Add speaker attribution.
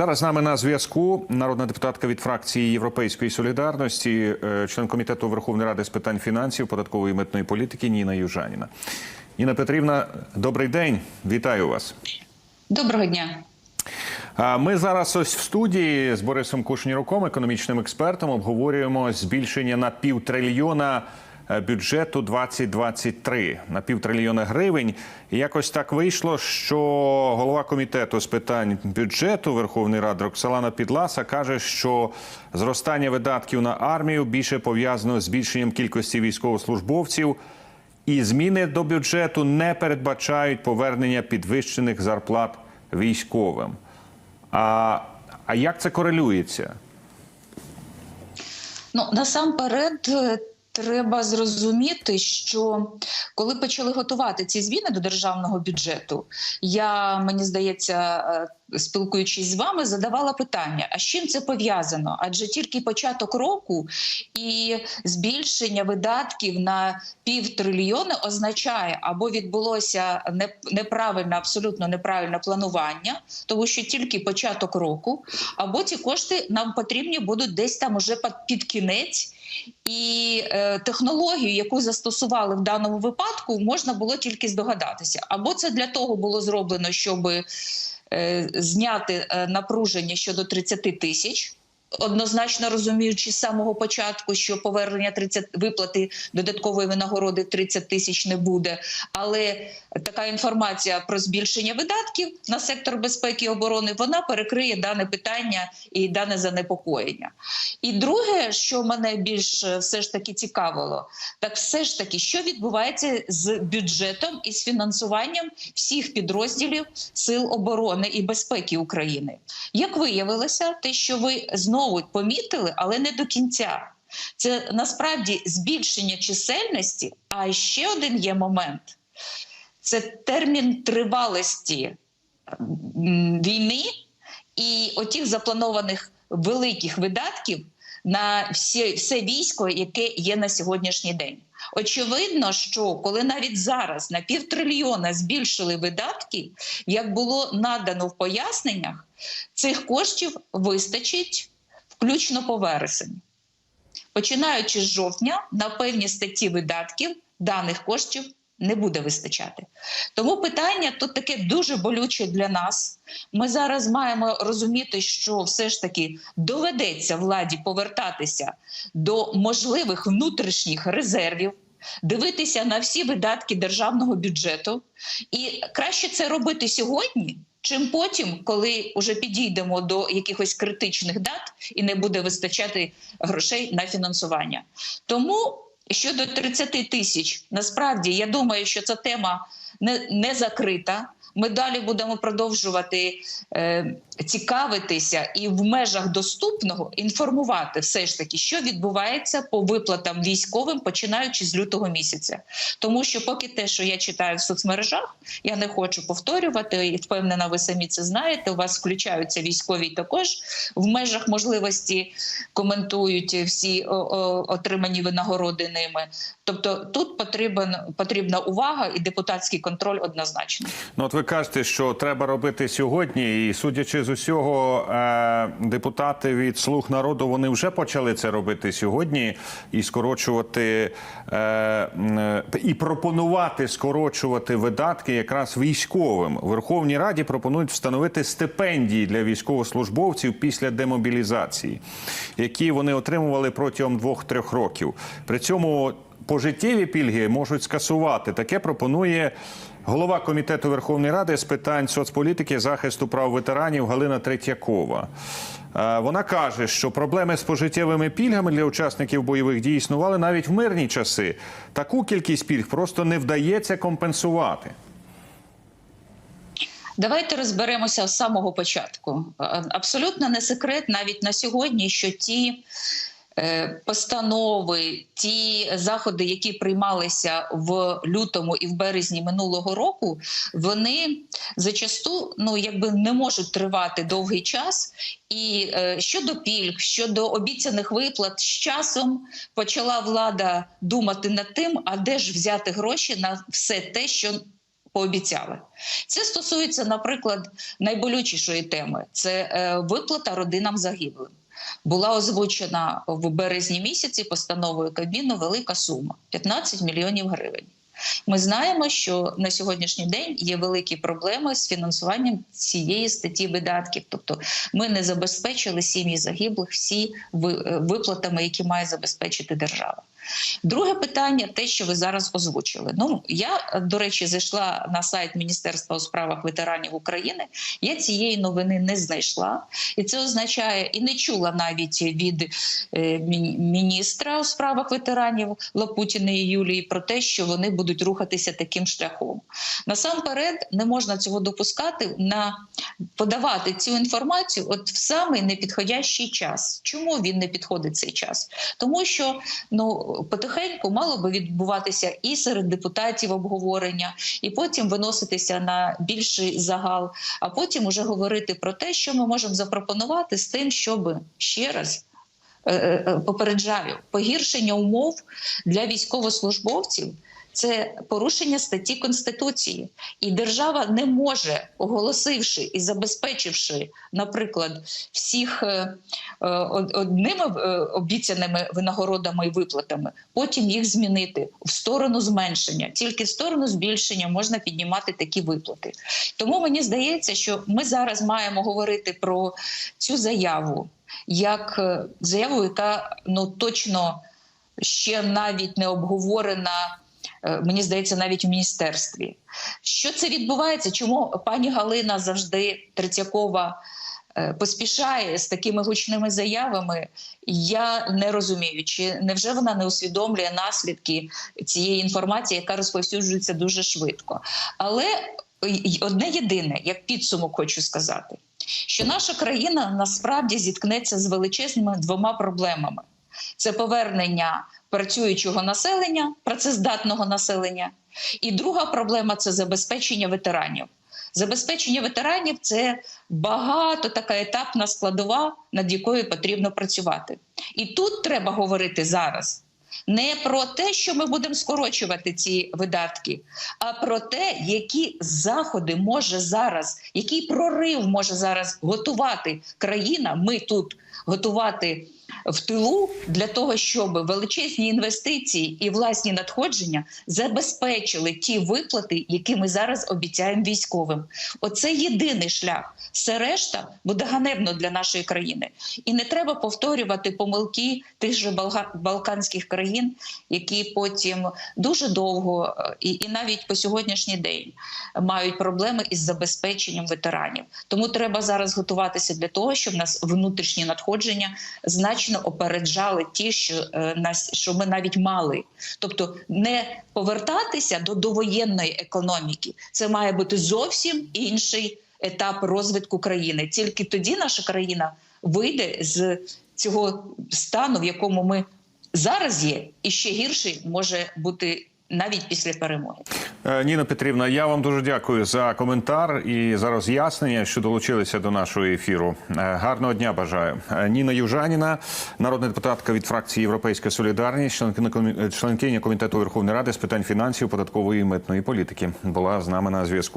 Speaker 1: Зараз з нами на зв'язку народна депутатка від фракції Європейської солідарності, е, член комітету Верховної Ради з питань фінансів, податкової і митної політики Ніна Южаніна. Ніна Петрівна, добрий день. Вітаю вас.
Speaker 2: Доброго дня.
Speaker 1: Ми зараз ось в студії з Борисом Кушніруком, економічним експертом, обговорюємо збільшення на півтрильйона бюджету 2023 на півтрильйона гривень. І якось так вийшло, що голова комітету з питань бюджету Верховної Ради Роксалана Підласа каже, що зростання видатків на армію більше пов'язано з збільшенням кількості військовослужбовців. І зміни до бюджету не передбачають повернення підвищених зарплат військовим. А, а як це корелюється?
Speaker 2: Ну насамперед е, треба зрозуміти, що коли почали готувати ці зміни до державного бюджету, я мені здається. е, Спілкуючись з вами, задавала питання: а з чим це пов'язано? Адже тільки початок року і збільшення видатків на півтрильйони означає або відбулося не- неправильне, абсолютно неправильне планування, тому що тільки початок року, або ці кошти нам потрібні будуть десь там уже під кінець. І е, технологію, яку застосували в даному випадку, можна було тільки здогадатися. Або це для того було зроблено, щоб е, зняти е, напруження щодо 30 тисяч. Однозначно розуміючи з самого початку, що повернення 30 виплати додаткової винагороди 30 тисяч не буде. Але така інформація про збільшення видатків на сектор безпеки і оборони вона перекриє дане питання і дане занепокоєння. І друге, що мене більш е, все ж таки цікавило, так все ж таки, що відбувається з бюджетом і з фінансуванням всіх підрозділів Сил оборони і безпеки України. Як виявилося, те, що ви знову помітили, але не до кінця. Це насправді збільшення чисельності. А ще один є момент: це термін тривалості війни і отих запланованих великих видатків на всі, все військо, яке є на сьогоднішній день. Очевидно, що коли навіть зараз на півтрильйона збільшили видатки, як було надано в поясненнях, цих коштів вистачить включно по вересень. Починаючи з жовтня, на певні статті видатків даних коштів не буде вистачати. Тому питання тут таке дуже болюче для нас. Ми зараз маємо розуміти, що все ж таки доведеться владі повертатися до можливих внутрішніх резервів. Дивитися на всі видатки державного бюджету, і краще це робити сьогодні, чим потім, коли вже підійдемо до якихось критичних дат і не буде вистачати грошей на фінансування. Тому щодо 30 тисяч, насправді я думаю, що ця тема не, не закрита. Ми далі будемо продовжувати е, цікавитися і в межах доступного інформувати все ж таки, що відбувається по виплатам військовим, починаючи з лютого місяця. Тому що, поки те, що я читаю в соцмережах, я не хочу повторювати і впевнена, ви самі це знаєте. У вас включаються військові також в межах можливості коментують всі отримані винагороди ними. Тобто тут потрібен потрібна увага і депутатський контроль однозначно.
Speaker 1: Ну, от ви кажете, що треба робити сьогодні, і судячи з усього, е, депутати від слуг народу вони вже почали це робити сьогодні і скорочувати е, і пропонувати скорочувати видатки якраз військовим. Верховній Раді пропонують встановити стипендії для військовослужбовців після демобілізації, які вони отримували протягом двох-трьох років. При цьому пожиттєві пільги можуть скасувати. Таке пропонує голова комітету Верховної Ради з питань соцполітики захисту прав ветеранів Галина Третьякова. Е, Вона каже, що проблеми з пожиттєвими пільгами для учасників бойових дій існували навіть в мирні часи. Таку кількість пільг просто не вдається компенсувати.
Speaker 2: Давайте розберемося з самого початку. Е, Абсолютно не секрет навіть на сьогодні, що ті постанови, ті заходи, які приймалися в лютому і в березні минулого року, вони зачасту ну якби не можуть тривати довгий час. І е, щодо пільг, щодо обіцяних виплат, з часом почала влада думати над тим, а де ж взяти гроші на все те, що Пообіцяли. Це стосується, наприклад, найболючішої теми це е, виплата родинам загиблим. Була озвучена в березні місяці постановою Кабміну велика сума 15 мільйонів гривень. Ми знаємо, що на сьогоднішній день є великі проблеми з фінансуванням цієї статті видатків. Тобто ми не забезпечили сім'ї загиблих всі е, виплатами, які має забезпечити держава. Друге питання, те, що ви зараз озвучили. Ну я е, до речі зайшла на сайт Міністерства у справах ветеранів України. Я цієї новини не знайшла, і це означає, і не чула навіть від е, міністра у справах ветеранів Лапутіної Юлії про те, що вони будуть рухатися таким шляхом. Насамперед не можна цього допускати на подавати цю інформацію от в самий непідходящий час. Чому він не підходить цей час? Тому що ну потихеньку мало би відбуватися і серед депутатів обговорення, і потім виноситися на більший загал, а потім уже говорити про те, що ми можемо запропонувати з тим, щоб ще раз. е, е, Попереджаю погіршення умов для військовослужбовців це порушення статті Конституції, і держава не може, оголосивши і забезпечивши, наприклад, всіх е, е, од- одними е, обіцяними винагородами і виплатами, потім їх змінити в сторону зменшення. Тільки в сторону збільшення можна піднімати такі виплати. Тому мені здається, що ми зараз маємо говорити про цю заяву як заяву, яка ну точно ще навіть не обговорена. Е, Мені здається, навіть у міністерстві. Що це відбувається? Чому пані Галина завжди Третьякова е, поспішає з такими гучними заявами? Я не розумію, чи невже вона не усвідомлює наслідки цієї інформації, яка розповсюджується дуже швидко? Але одне єдине, як підсумок, хочу сказати, що наша країна насправді зіткнеться з величезними двома проблемами: це повернення працюючого населення, працездатного населення, і друга проблема це забезпечення ветеранів. Забезпечення ветеранів це багато така етапна складова, над якою потрібно працювати. І тут треба говорити зараз не про те, що ми будемо скорочувати ці видатки, а про те, які заходи може зараз, який прорив може зараз готувати країна. Ми тут готувати в тилу для того, щоб величезні інвестиції і власні надходження забезпечили ті виплати, які ми зараз обіцяємо військовим. Оце єдиний шлях. Все решта буде ганебно для нашої країни, і не треба повторювати помилки тих же балканських країн, які потім дуже довго е, і, і навіть по сьогоднішній день мають проблеми із забезпеченням ветеранів. Тому треба зараз готуватися для того, щоб нас внутрішні надходження значно опереджали ті, що е, нас що ми навіть мали. Тобто не повертатися до довоєнної економіки. Це має бути зовсім інший етап розвитку країни. Тільки тоді наша країна вийде з цього стану, в якому ми зараз є, і ще гірший може бути навіть після перемоги.
Speaker 1: Е, Ніна Петрівна, я вам дуже дякую за коментар і за роз'яснення, що долучилися до нашого ефіру. Е, Гарного дня бажаю. Е, Ніна Южаніна, народна депутатка від фракції Європейська Солідарність, членкиня комі- членкиня комітету Верховної Ради з питань фінансів, податкової і митної політики, була з нами на зв'язку.